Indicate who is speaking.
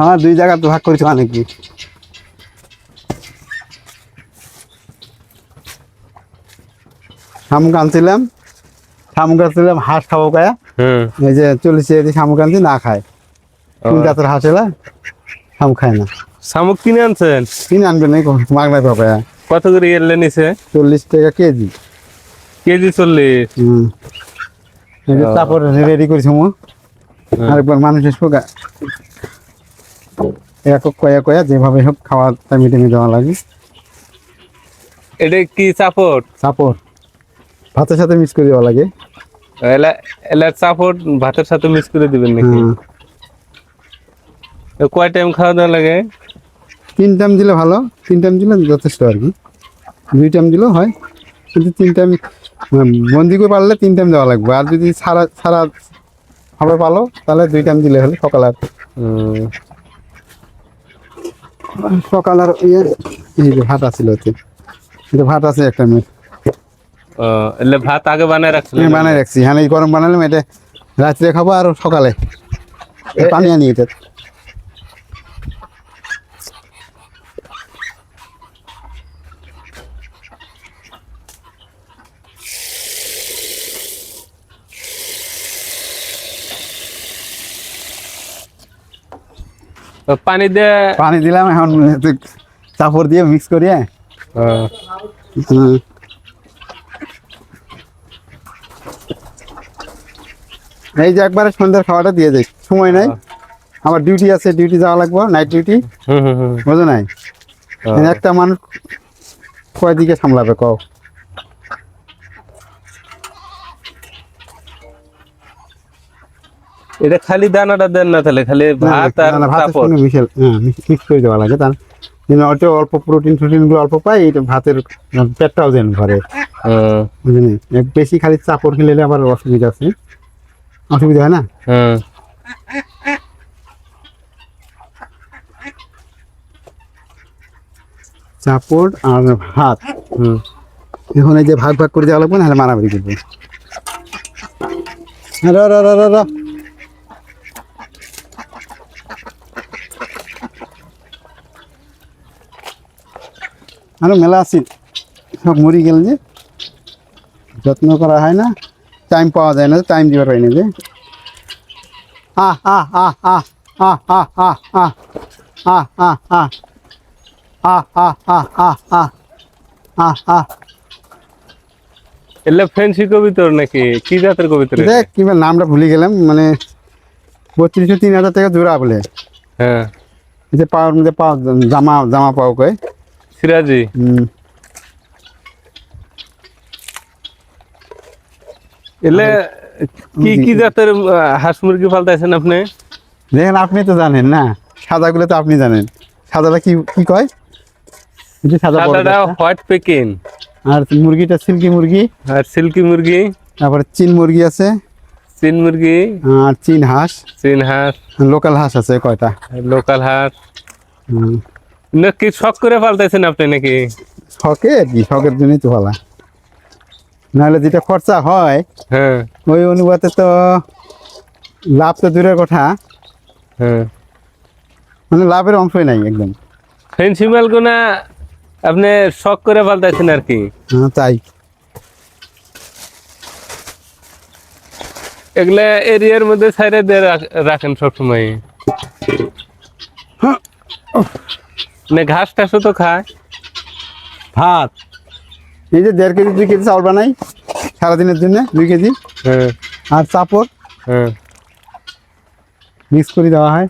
Speaker 1: আমার দুই জায়গা তো ভাগ করেছি অনেক কি? শামুক আনছিলাম শামুক আনছিলাম হাঁস খাব কায়া। এই যে চল্লিশ দিয়ে শামুক আনছি না খায়। তিন জাতের হাঁস এলা শামুক খায় না।
Speaker 2: শামুক কিনে আনছেন?
Speaker 1: কিনে আনবে না মাগনায় পাবে
Speaker 2: কত করে এলে নিছে?
Speaker 1: চল্লিশ টাকা কেজি।
Speaker 2: কেজি চল্লিশ।
Speaker 1: এই। তারপর রেডি করেছি মো। আরেকবার মানুষের সোগা একক কয়া কয়া যেভাবে হোক খাওয়া টাইমে টাইমে দেওয়া লাগে।
Speaker 2: এটা কি চাপড়
Speaker 1: চাপড় ভাতের সাথে মিক্স করে দেওয়া লাগে।
Speaker 2: এলা এলা চাপড় ভাতের সাথে মিক্স করে দিবেন নাকি? কয় টাইম খাওয়া দাওয়া লাগে?
Speaker 1: তিন টাইম দিলে ভালো তিন টাইম দিলে যথেষ্ট আর কি। দুই টাইম দিলেও হয় কিন্তু তিন টাইম বন্দি করে পারলে তিন টাইম দেওয়া লাগবে। আর যদি সারা সারা হবে ভালো তাহলে দুই টাইম দিলে হলে সকাল আর। সকাল আর ইয়ে এই যে ভাত আছিল ওতে। এটা ভাত আছে একটা
Speaker 2: মিনিট এলে ভাত আগে বানায় রাখছিলেন
Speaker 1: আমি বানায় রাখছি। হ্যাঁ এই গরম বানালাম এটা রাত্রে খাব আর সকালে। পানি আনি এটা
Speaker 2: পানি দিয়ে
Speaker 1: পানি দিলাম এখন চাপড় দিয়ে মিক্স করিয়ে। এই যে একবারে সন্ধ্যার খাওয়াটা দিয়ে যাই সময় নাই। আমার ডিউটি আছে ডিউটি যাওয়া লাগবে নাইট ডিউটি বুঝো নাই? একটা মানুষ কয় দিকে সামলাবে কও?
Speaker 2: এটা খালি দানাটা দেন না তাহলে খালি ভাত আর
Speaker 1: না, না, মিশে হ্যাঁ মিক্স করে দেওয়া লাগে তার ওটা অল্প প্রোটিন টোটিনগুলো অল্প পাই এটা ভাতের পেটটাও দেন ঘরে বেশি খালি চাপড় খেলে আবার অসুবিধা আছে। অসুবিধা হয় না? চাপড় আর ভাত। এখন এই যে ভাগ ভাগ করে দেওয়া লাগবে নাহলে মারামারি করবে। র র র র। আরো মেলা আছে সব মরি গেল যে যত্ন করা হয় না টাইম পাওয়া যায় না টাইম দিবার পাই না যে আহ আহ আহ আহ আহ আহ আহ আহ আহ আহ আহ আহ আহ আহ আহ আহ আহ আহ
Speaker 2: এলে ফেন্সি কবিতর নাকি কি জাতের কবিতর এটা?
Speaker 1: দেখ কিংবা নামটা ভুলে গেলাম মানে বত্রিশশো তিন হাজার টাকা জোড়া বলে
Speaker 2: হ্যাঁ
Speaker 1: এই যে পাওয়ার মধ্যে পাও জামা জামা পাও কয়
Speaker 2: সিরাজি। এলে কি কি জাতের হাঁস মুরগি পালতাইছেন আপনি?
Speaker 1: দেখেন আপনি তো জানেন না? সাদাগুলো তো আপনি জানেন। সাদাটা কি কি কয়? সাদা।
Speaker 2: হোয়াইট পেকিন
Speaker 1: আর মুরগিটা সিল্কি মুরগি।
Speaker 2: আর সিল্কি মুরগি।
Speaker 1: তারপরে চীন মুরগি আছে।
Speaker 2: চীন মুরগি।
Speaker 1: আর চীন হাঁস।
Speaker 2: চীন হাঁস।
Speaker 1: লোকাল হাঁস আছে কয়টা?
Speaker 2: লোকাল হাঁস।
Speaker 1: হুম।
Speaker 2: না কি শখ করে পালতাইছেন আপনি নাকি?
Speaker 1: শখে আর কি? শখের জন্যই তো ভালো নাহলে যেটা খরচা হয়
Speaker 2: হ্যাঁ।
Speaker 1: ওই অনুপাতে তো লাভ তো দূরের কথা।
Speaker 2: হ্যাঁ।
Speaker 1: মানে লাভের অংশই নাই একদম।
Speaker 2: ফেন্সি মালগুনা আপনি শখ করে পালতাইছেন আর কি?
Speaker 1: হ্যাঁ তাই।
Speaker 2: এগুলা এরিয়ার মধ্যে সাইডে দিয়ে রাখ- রাখেন সবসময়। না ঘাস টাসও তো খায়।
Speaker 1: ভাত। এই যে দেড় কেজি দুই কেজি চাউল বানাই সারাদিনের জন্য দুই কেজি।
Speaker 2: হ্যাঁ
Speaker 1: আর চাপড়।
Speaker 2: হ্যাঁ
Speaker 1: মিক্স করে দেওয়া হয়।